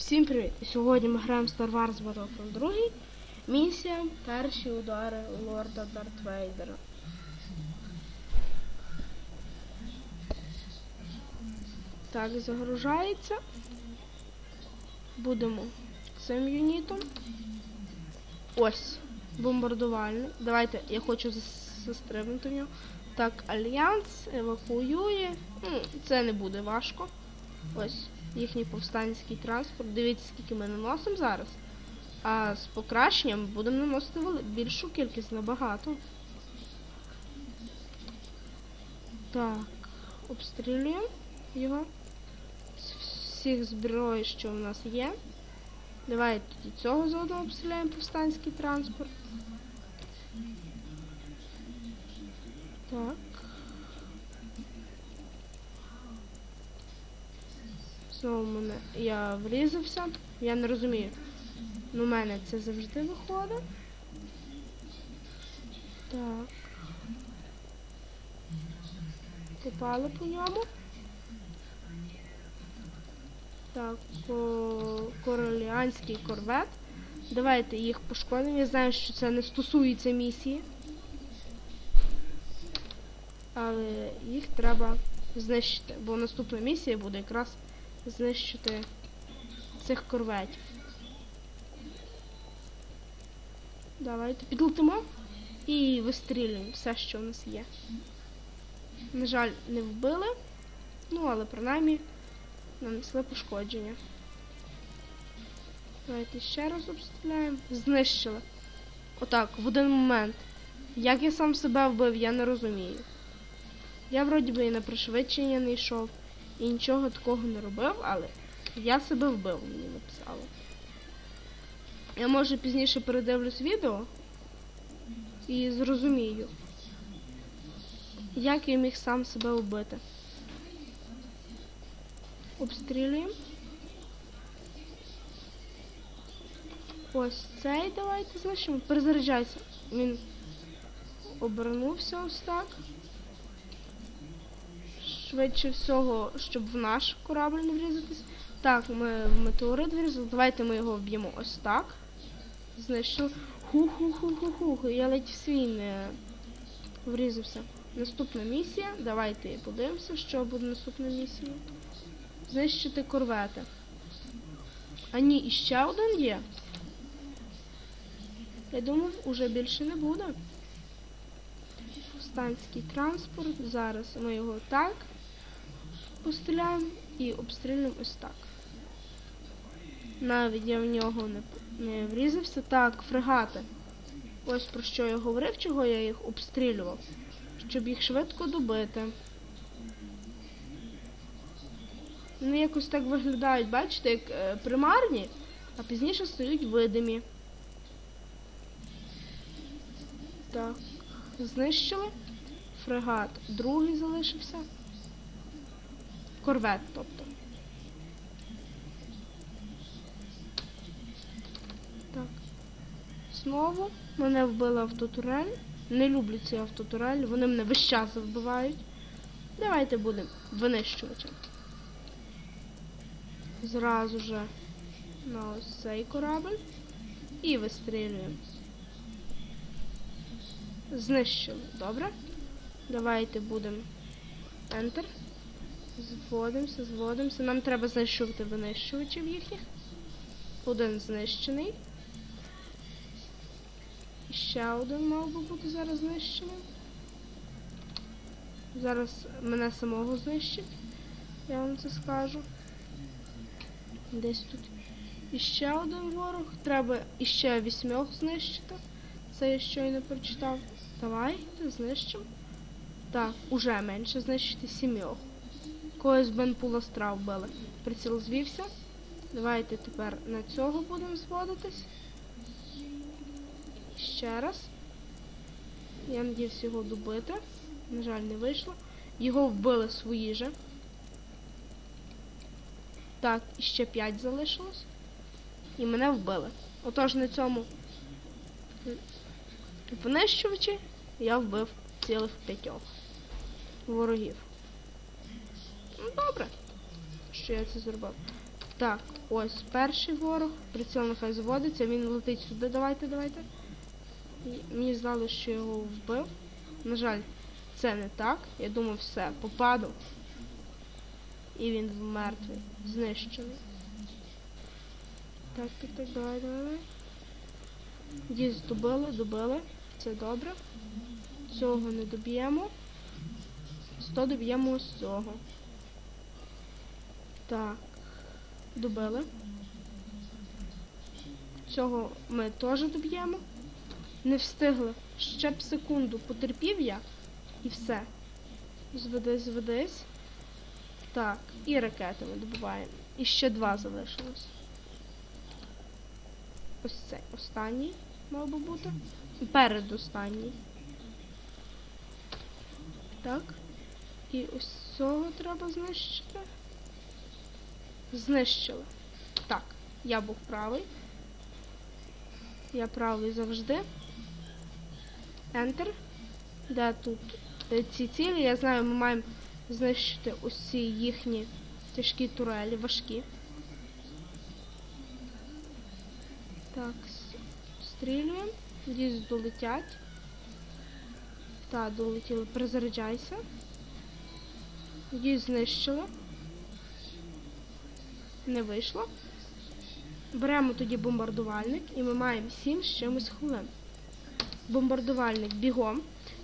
Всім привіт! Сьогодні ми граємо Star Wars Battlefront 2. Місія перші удари Лорда Дарт Вейдера. Так, загружається. Будемо цим юнітом. Ось, бомбардувальний. Давайте, я хочу зас- застрибнути в нього. Так, альянс евакуює. Це не буде важко. Ось їхній повстанський транспорт. Дивіться, скільки ми наносимо зараз. А з покращенням будемо наносити більшу кількість набагато. Так, обстрілюємо його. З всіх зброї, що в нас є. Давайте тоді цього заодно обстріляємо повстанський транспорт. Так. Знову мене я врізався. Я не розумію. Ну, у мене це завжди виходить. Так. Попали по ньому. Так, по короліанський корвет. Давайте їх пошкодимо. Я знаю, що це не стосується місії. Але їх треба знищити, бо наступна місія буде якраз знищити цих корветів. Давайте підлетимо і вистрілюємо все, що в нас є. На жаль, не вбили, ну але принаймні нанесли пошкодження. Давайте ще раз обстріляємо. Знищили. Отак, в один момент. Як я сам себе вбив, я не розумію. Я вроді би і на пришвидшення не йшов, і нічого такого не робив, але я себе вбив, мені написали. Я може пізніше передивлюсь відео і зрозумію, як я міг сам себе вбити. Обстрілюємо. Ось цей давайте знищимо. Перезаряджайся. Він обернувся ось так. Швидше всього, щоб в наш корабль не врізатись. Так, ми в метеорит врізали. Давайте ми його вб'ємо ось так. Знищили. Ху-ху-ху-ху-ху. Я ледь в свій не врізався. Наступна місія. Давайте подивимося, що буде наступна місія. Знищити корвети. А ні, іще один є. Я думав, уже більше не буде. Повстанський транспорт. Зараз ми його так постріляємо і обстрілюємо ось так. Навіть я в нього не, не врізався. Так, фрегати. Ось про що я говорив, чого я їх обстрілював. Щоб їх швидко добити. Вони якось так виглядають, бачите, як е, примарні, а пізніше стають видимі. Так, знищили. Фрегат другий залишився. Корвет, тобто. Так. Знову мене вбила автотурель. Не люблю ці автотурель, вони мене весь час вбивають. Давайте будемо винищувачем. Зразу же на ось цей корабль. І вистрілюємо. Знищили, добре? Давайте будемо Enter. Зводимося, зводимося. Нам треба знищувати винищувачів їхніх. Один знищений. І ще один мав би бути зараз знищений. Зараз мене самого знищить. Я вам це скажу. Десь тут іще один ворог. Треба іще вісьмьох знищити. Це я щойно прочитав. Давайте знищимо. Так, уже менше знищити сімьох. Когось Бенпула страв вбили. Приціл звівся. Давайте тепер на цього будемо зводитись. Ще раз. Я надіюсь його добити. На жаль, не вийшло. Його вбили свої же. Так, ще 5 залишилось. І мене вбили. Отож на цьому винищувачі я вбив цілих п'ятьох ворогів. Добре, що я це зробив. Так, ось перший ворог. Приціл нехай зводиться, він летить сюди. Давайте, давайте. Мені здалося, що його вбив. На жаль, це не так. Я думав, все, попаду. І він мертвий, знищений. Так, так, так, давай, давай. давай. Діз добили, добили. Це добре. Цього не доб'ємо. 100 доб'ємо ось цього. Так. Добили. Цього ми теж доб'ємо. Не встигли. Ще б секунду потерпів я. І все. Зведись, зведись. Так, і ракети ми добуваємо. І ще два залишилось. Ось цей останній мав би бути. Передостанній. Так. І ось цього треба знищити. Знищили. Так, я був правий. Я правий завжди. Enter. Де тут ці цілі? Я знаю, ми маємо знищити усі їхні тяжкі турелі, важкі. Так, стрілюємо. Надіюсь, долетять. Так, долетіли. Перезаряджайся. Надіюсь, знищили. Не вийшло. Беремо тоді бомбардувальник і ми маємо 7 з чимось хвилин. Бомбардувальник бігом,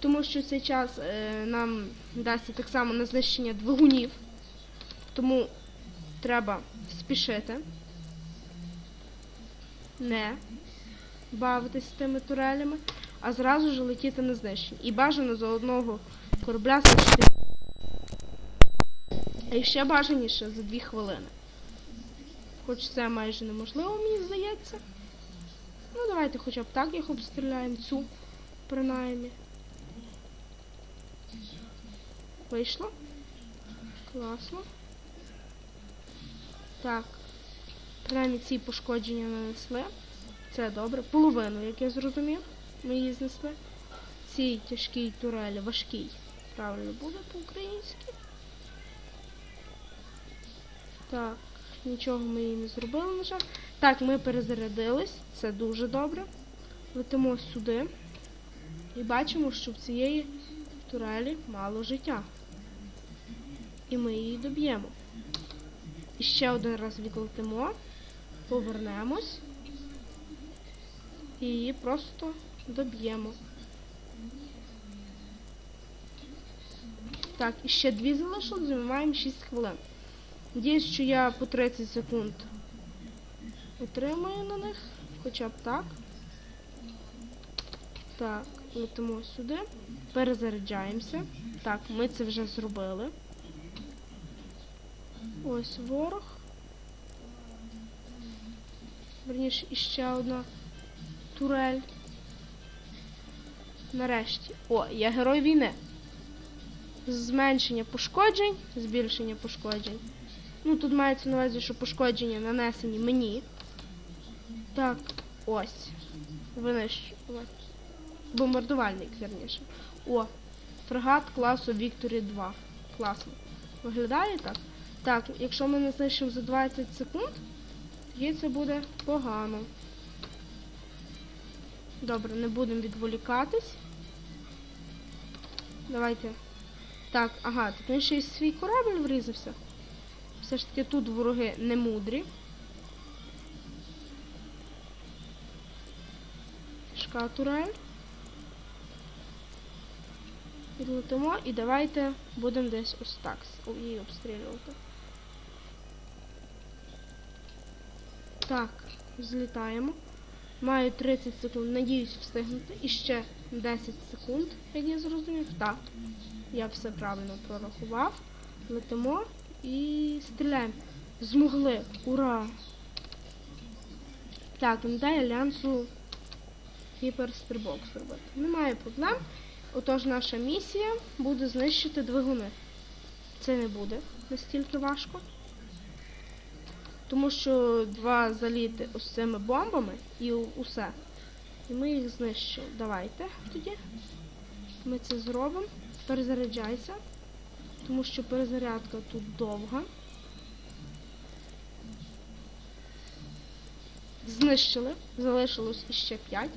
тому що цей час е, нам дасть так само на знищення двигунів. Тому треба спішити. Не бавитись з тими турелями, а зразу ж летіти на знищення. І бажано за одного корабля знищити. А ще бажаніше за 2 хвилини. Хоч це майже неможливо, мені здається. Ну, давайте хоча б так їх обстріляємо, цю принаймні. Вийшло? Класно. Так. Принаймні ці пошкодження нанесли. Це добре. Половину, як я зрозумів, ми її знесли. Цій тяжкій турелі, важкій. Правильно буде по-українськи. Так, нічого ми її не зробили, на жаль. Так, ми перезарядились, це дуже добре. Летимо сюди і бачимо, що в цієї турелі мало життя. І ми її доб'ємо. І ще один раз відлетимо, повернемось і її просто доб'ємо. Так, і ще дві залишилось, займаємо 6 хвилин. Надіюсь, що я по 30 секунд отримаю на них, хоча б так. Так, летимо сюди, перезаряджаємося. Так, ми це вже зробили. Ось ворог. Верніше, іще одна турель. Нарешті. О, я герой війни. Зменшення пошкоджень, збільшення пошкоджень. Ну, тут мається на увазі, що пошкодження нанесені мені. Так, ось. Винищувати. Бомбардувальник, вірніше. О, фрегат класу Victory 2. Класно. Виглядає так? Так, якщо ми не знищимо за 20 секунд, тоді це буде погано. Добре, не будемо відволікатись. Давайте. Так, ага, тут він ще й свій корабль врізався. Все ж таки тут вороги не мудрі. Шкатурель. Відлетимо і давайте будемо десь ось так її обстрілювати. Так, злітаємо. Маю 30 секунд, надіюсь встигнути. І ще 10 секунд, як я зрозумів. Так, я все правильно прорахував. Летимо і стріляємо. Змогли. Ура! Так, не дай альянсу гіперстрибок зробити. Немає проблем. Отож, наша місія буде знищити двигуни. Це не буде настільки важко. Тому що два заліти ось цими бомбами і усе. І ми їх знищили. Давайте тоді. Ми це зробимо. Перезаряджайся. Тому що перезарядка тут довга. Знищили. Залишилось іще 5.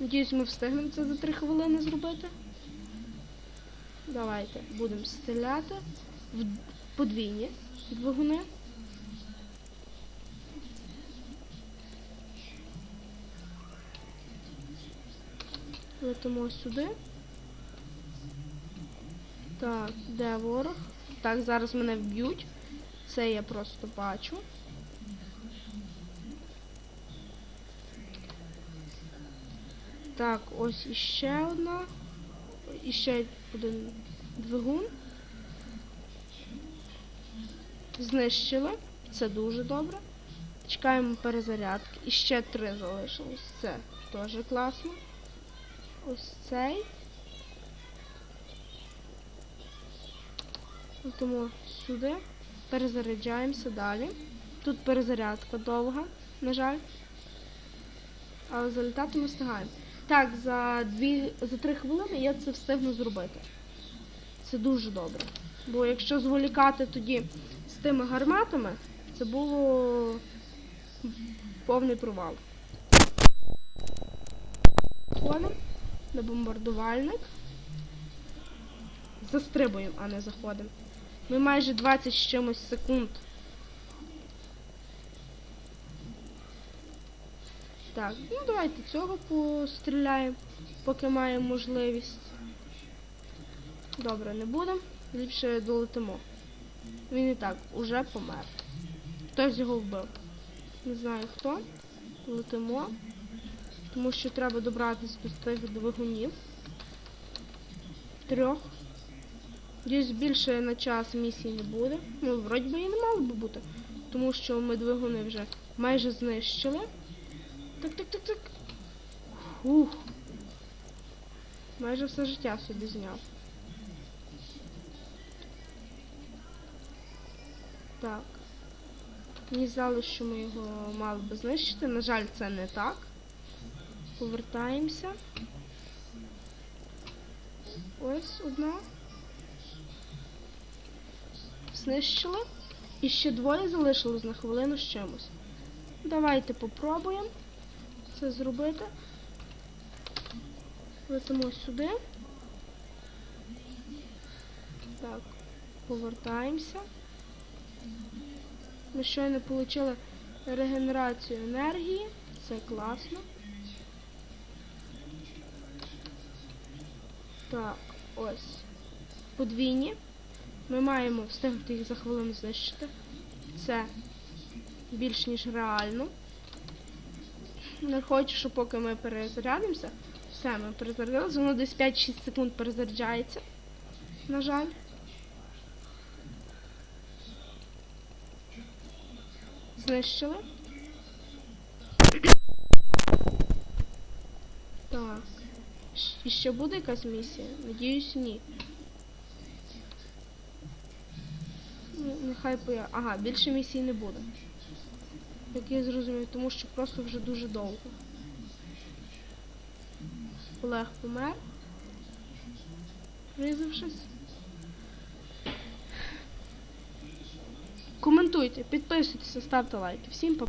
Надіюсь, ми встигнемо це за 3 хвилини зробити. Давайте будемо стріляти в подвійні двигуни. Летимо сюди. Так, де ворог? Так, зараз мене вб'ють. Це я просто бачу. Так, ось іще одна. Іще один двигун. Знищили. Це дуже добре. Чекаємо перезарядки. І ще три залишилось. Це теж класно. Ось цей. Тому сюди. Перезаряджаємося далі. Тут перезарядка довга, на жаль. Але залітати ми встигаємо. Так, за дві, за три хвилини я це встигну зробити. Це дуже добре. Бо якщо зволікати тоді з тими гарматами, це було повний провал. Ходимо на бомбардувальник. Застрибуємо, а не заходимо. Ми майже 20 з чимось секунд. Так, ну давайте цього постріляємо, поки маємо можливість. Добре, не будемо. Ліпше долетимо. Він і так уже помер. Хтось його вбив. Не знаю хто. Летимо. Тому що треба добратися до тих двигунів. Трьох. Десь більше на час місії не буде. Ну, вроді би і не мало би бути. Тому що ми двигуни вже майже знищили. Так, так, так, так. Ух. Майже все життя собі зняв. Так. Мені здалося, що ми його мали би знищити. На жаль, це не так. Повертаємося. Ось одна. Знищили. І ще двоє залишилось на хвилину з чимось. Давайте попробуємо це зробити. Летимо сюди. Так, повертаємося. Ми щойно отримали регенерацію енергії. Це класно. Так, ось. Подвійні. Ми маємо встигнути їх за хвилину знищити. Це більш ніж реально. Не хочу, щоб поки ми перезарядимося. Все, ми перезарядилися. Воно десь 5-6 секунд перезаряджається. На жаль. Знищили. Так. І ще буде якась місія? Надіюсь, ні. Ну, нехай поя. Ага, більше місій не буде. Як я зрозумів, тому що просто вже дуже довго. Олег помер. Призившись, Коментуйте, підписуйтесь, ставте лайки. Всім па.